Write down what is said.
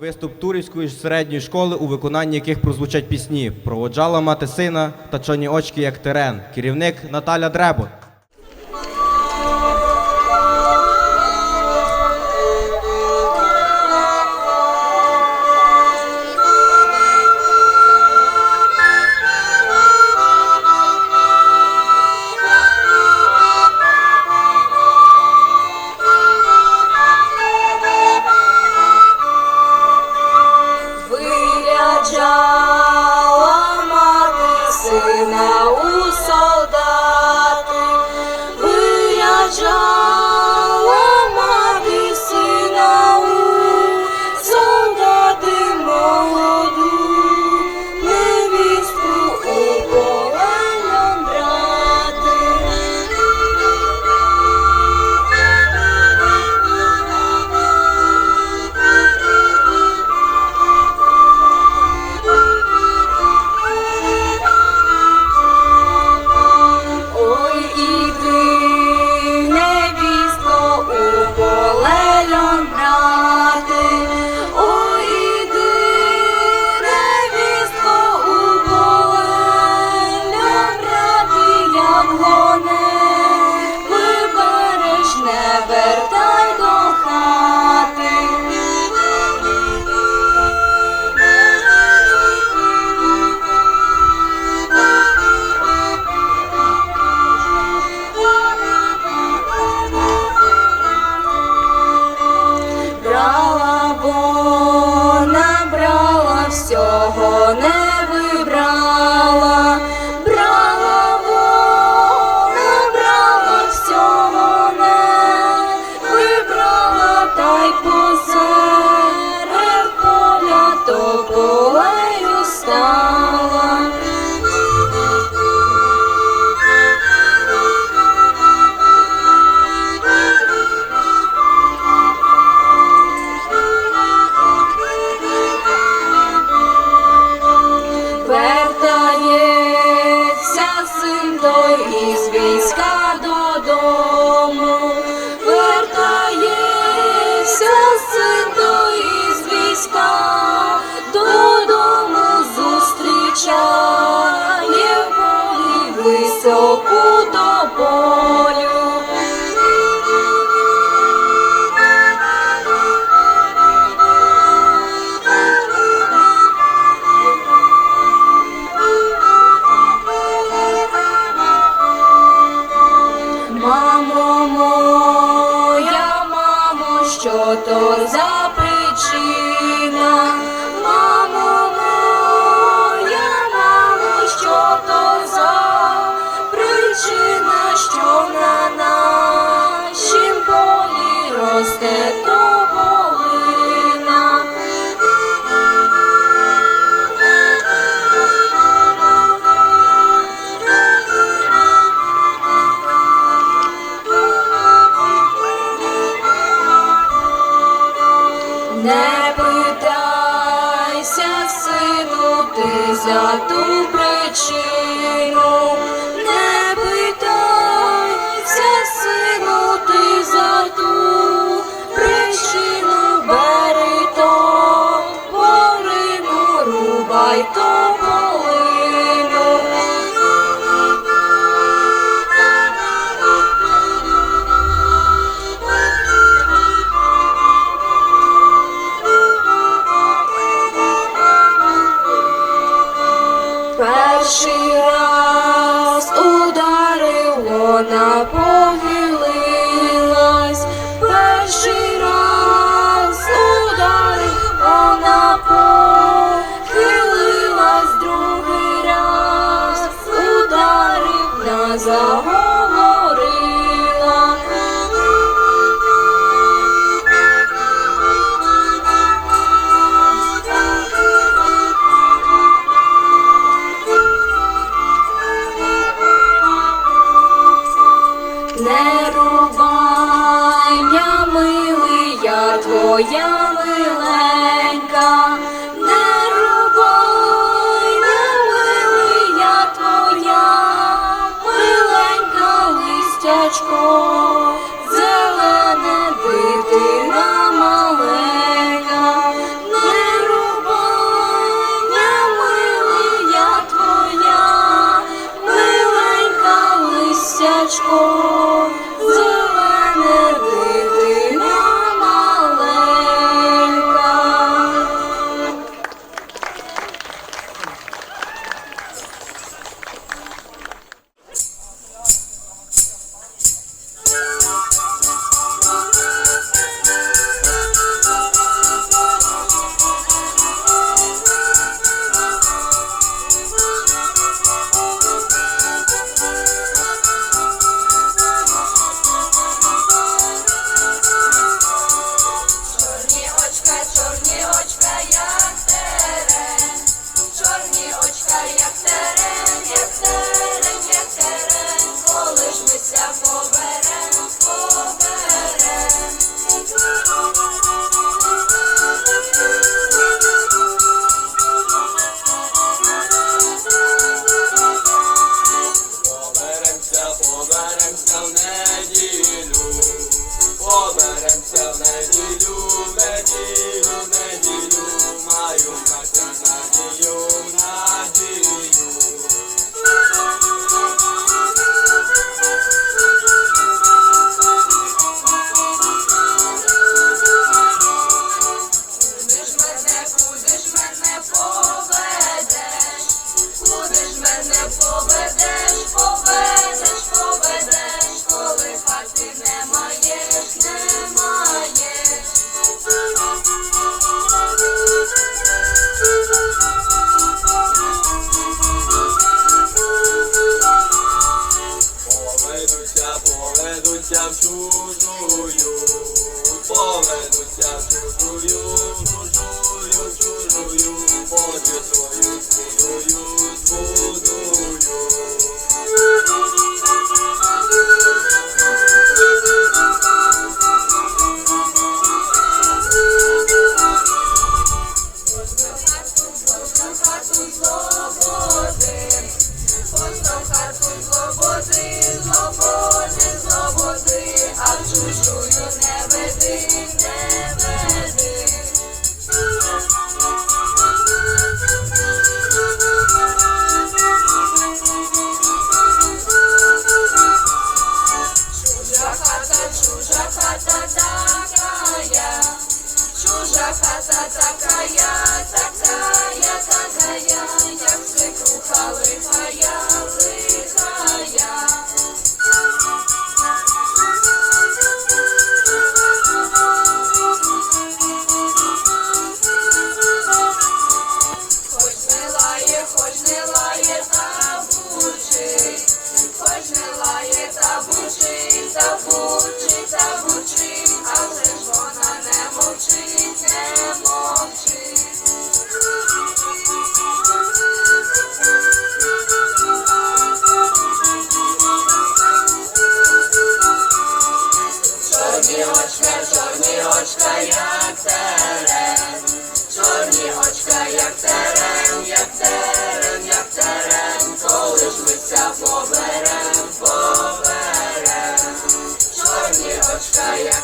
Виступ Турівської середньої школи, у виконанні яких прозвучать пісні. Проводжала мати сина та чорні очки як терен. Керівник Наталя Дребот. За ту причину. much more. South 93. złowozy, poznał Charków złowozy, złowozy, złowozy. лається, бучить, ж вона не мовчить, не мовчить. Чорні очка, чорні очка, як терен, чорні очка, як терен, як терен, як терен, коли побере. Panie, oczka jak